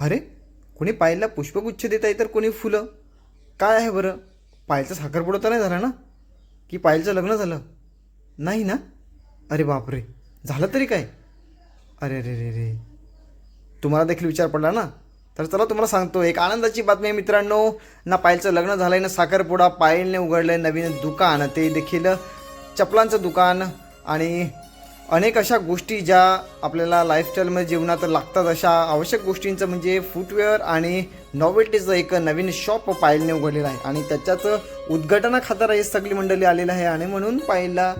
अरे कोणी पायला पुष्पगुच्छ देत आहे तर कोणी फुलं? काय आहे बरं? पायलचा साखरपुडा तर नाही झाला ना? की पायलचं लग्न झालं? नाही ना? अरे बापरे झालं तरी काय? अरे अरे रे रे तुम्हाला देखील विचार पडला ना? तर चला तुम्हाला सांगतो एक आनंदाची बातमी आहे मित्रांनो. ना पायलचं लग्न झालं आहे ना साखरपुडा पायलने उघडलं आहे नवीन दुकान. ते देखील चपलांचं दुकान आणि अनेक अशा गोष्टी ज्या आपल्याला लाईफस्टाईलमध्ये जीवनात लागतात अशा आवश्यक गोष्टींचं म्हणजे फुटवेअर आणि नॉवेल्टीचं एक नवीन शॉप पायलने उघडलेलं आहे. आणि त्याच्याच उद्घाटना खातर ही सगळी मंडळी आलेली आहे आणि म्हणून पायलला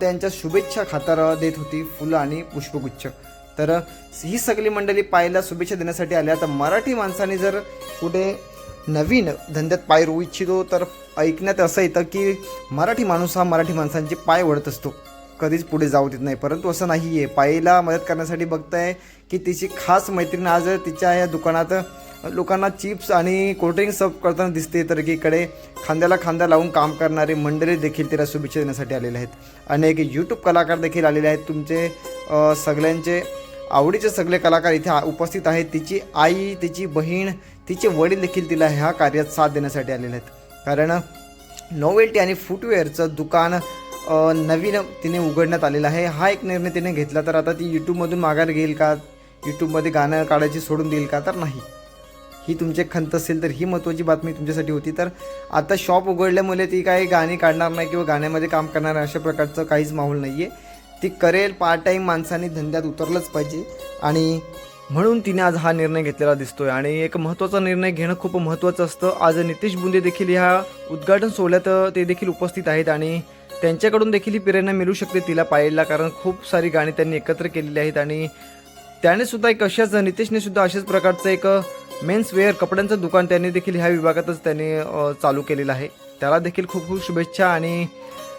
त्यांच्या शुभेच्छा खातर देत होती फुलं आणि पुष्पगुच्छ. तर ही सगळी मंडळी पायला शुभेच्छा देण्यासाठी आल्या. तर मराठी माणसाने जर कुठे नवीन धंद्यात पाय रोवू इच्छितो तर ऐकण्यात असं येतं की मराठी माणूस हा मराठी माणसांचे पाय ओढत असतो. कधीच पुढे जाऊ देत नाही. परंतु असं नाही आहे पायीला मदत करण्यासाठी बघताय की तिची खास मैत्रीण आज तिच्या या दुकानात लोकांना चिप्स आणि कोल्ड्रिंक सर्व करताना दिसते. तर एकीकडे खांद्याला खांदा लावून काम करणारे मंडळी देखील तिला शुभेच्छा देण्यासाठी आलेले आहेत. अनेक यूट्यूब कलाकार देखील आलेले आहेत. तुमचे सगळ्यांचे आवडीचे सगळे कलाकार इथे उपस्थित आहेत. तिची आई तिची बहीण तिचे वडील देखील तिला ह्या कार्यात साथ देण्यासाठी आलेले आहेत. कारण नोवेल्टी आणि फुटवेअरचं दुकान नवीन तिने उघडण्यात आलेला आहे. हा एक निर्णय तिने घेतला तर आता ती यूट्यूबमधून माघार घेईल का? यूट्यूबमध्ये गाणं काढायची सोडून देईल का? तर नाही. ही तुमची खंत असेल तर ही महत्त्वाची बातमी तुमच्यासाठी होती. तर आता शॉप उघडल्यामुळे ती काही गाणी काढणार नाही किंवा गाण्यामध्ये काम करणार नाही अशा प्रकारचं काहीच माहोल नाही आहे ती करेल पार्ट टाईम माणसाने धंद्यात उतरलंच पाहिजे. आणि म्हणून तिने आज हा निर्णय घेतलेला दिसतोय. आणि एक महत्त्वाचा निर्णय घेणं खूप महत्त्वाचं असतं. आज नितेश बुंदे देखील ह्या उद्घाटन सोहळ्यात ते देखील उपस्थित आहेत. आणि त्यांच्याकडून देखील ही प्रेरणा मिळू शकते तिला पाहायला कारण खूप सारी गाणी त्यांनी एकत्र केलेली आहेत आणि त्याने सुद्धा एक अशाच नितेशने सुद्धा अशाच प्रकारचं एक मेन्स वेअर कपड्यांचं दुकान त्यांनी देखील ह्या विभागातच त्यांनी चालू केलेलं आहे. त्याला देखील खूप खूप शुभेच्छा आणि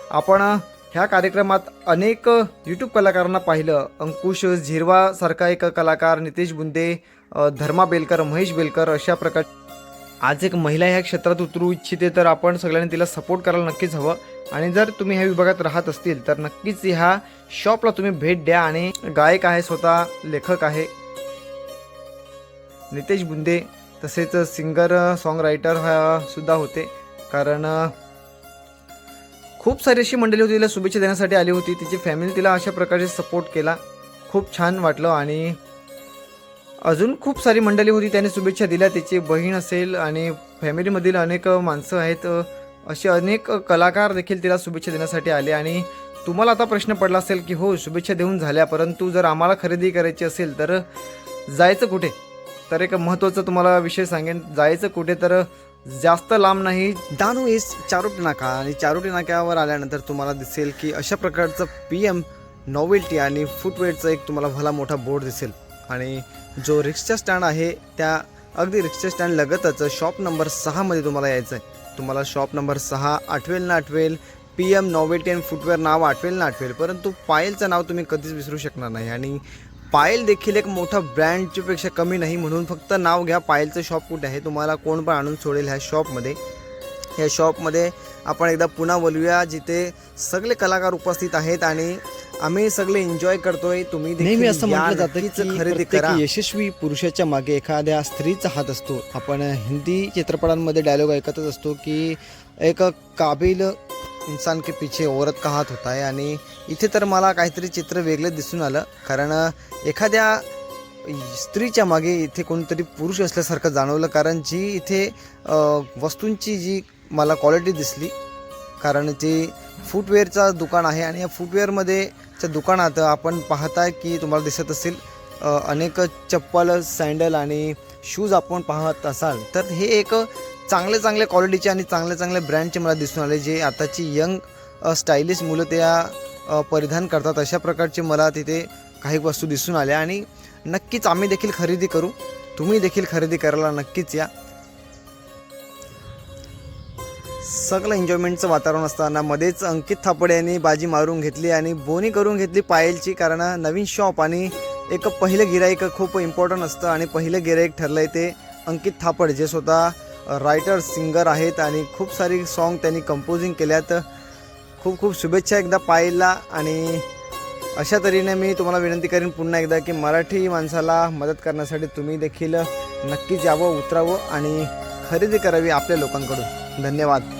आपण ह्या कार्यक्रमात अनेक यूट्यूब कलाकारांना पाहिलं. अंकुश झिरवासारखा एक कलाकार नितेश बुंदे धर्मा बेलकर महेश बेलकर अशा प्रकार आज एक महिला ह्या क्षेत्रात उतरू इच्छिते तर आपण सगळ्यांनी तिला सपोर्ट करायला नक्कीच हवं. आणि जर तुम्ही ह्या विभागात राहत असतील तर नक्कीच ह्या शॉपला तुम्ही भेट द्या आणि गायक आहे स्वतः लेखक आहे. नितेश बुंदे तसेच सिंगर सॉन्ग रायटर सुद्धा होते. कारण खूप सारी अशी मंडळी होती तिला शुभेच्छा देण्यासाठी आली होती. तिची फॅमिली तिला अशा प्रकारे सपोर्ट केला. खूप छान वाटलं आणि अजून खूप सारी मंडळी होती त्याने शुभेच्छा दिल्या. तिची बहीण असेल आणि फॅमिलीमधील अनेक माणसं आहेत. असे अनेक कलाकार देखील तिला शुभेच्छा देण्यासाठी आले. आणि तुम्हाला आता प्रश्न पडला असेल की हो शुभेच्छा देऊन झाल्या. परंतु जर आम्हाला खरेदी करायची असेल तर जायचं कुठे? तर एक महत्त्वाचा तुम्हाला विषय सांगेन. जायचं कुठे तर जास्त लांब नाही. दानू इस चारोटी नाका. आणि चारोटी नाक्यावर आल्यानंतर तुम्हाला दिसेल की अशा प्रकारचं पी एम नॉवेल्टी आणि फुटवेअरचं एक तुम्हाला भला मोठा बोर्ड दिसेल. आणि जो रिक्षा स्टँड आहे त्या अगदी रिक्षा स्टँड लगतच शॉप नंबर सहामध्ये तुम्हाला यायचं आहे. तुम्हाला शॉप नंबर सहा आठवेल ना आठवेल पी एम नॉवेल्टी फुटवेअर नाव आठवेल ना आठवेल परंतु पायलचं नाव तुम्ही कधीच विसरू शकणार नाही. आणि पायल देखील एक मोठा ब्रँडच्यापेक्षा कमी नाही म्हणून फक्त नाव घ्या पायलचं शॉप कुठे आहे तुम्हाला कोण पण आणून सोडेल ह्या शॉपमध्ये. या शॉपमध्ये आपण एकदा पुन्हा बोलूया जिथे सगळे कलाकार उपस्थित आहेत आणि आम्ही सगळे एन्जॉय करतोय. तुम्ही नेहमी असं म्हटलं जातं की खरेदी प्रत्येक करा. यशस्वी पुरुषाच्या मागे एखाद्या स्त्रीचा हात असतो. आपण हिंदी चित्रपटांमध्ये डायलॉग ऐकतच असतो की एक काबिल इंसान के पीछे औरत का हात होता है. आणि इथे तर मला काहीतरी चित्र वेगळं दिसून आलं. कारण एखाद्या स्त्रीच्या मागे इथे कोणतरी पुरुष असल्यासारखं जाणवलं. कारण जी इथे वस्तूंची जी मला क्वालिटी दिसली. कारण ते फुटवेअरचं दुकान आहे. आणि या फुटवेअरमध्ये च्या दुकानात आपण पाहताय की तुम्हाला दिसत असेल अनेक चप्पल सँडल आणि शूज आपण पाहत असाल. तर हे एक चांगले चांगले क्वालिटीचे आणि चांगले चांगले ब्रँडचे मला दिसून आले जे आताची यंग स्टायलिश मुलं त्या परिधान करतात. अशा प्रकारचे मला तिथे काही वस्तू दिसून आल्या आणि नक्कीच आम्ही देखील खरेदी करू. तुम्ही देखील खरेदी करायला नक्कीच या. सगळं एन्जॉयमेंटचं वातावरण असताना मध्येच अंकित थापडे यांनी बाजी मारून घेतली आणि बोनी करून घेतली पायलची कारण नवीन शॉप आणि एक पहिलं गिराईक खूप इम्पॉर्टंट असतं आणि पहिलं गिराईक ठरलं आहे ते अंकित थापड जे स्वतः रायटर सिंगर आहेत आणि खूप सारी सॉन्ग त्यांनी कंपोजिंग केल्यात. खूप खूप शुभेच्छा एकदा पायलला आणि अशा तऱ्हेने मी तुम्हाला विनंती करेन पुन्हा एकदा की मराठी माणसाला मदत करण्यासाठी तुम्ही देखील नक्कीच यावं उतरावं आणि खरेदी करावी आपल्या लोकांकडून. धन्यवाद.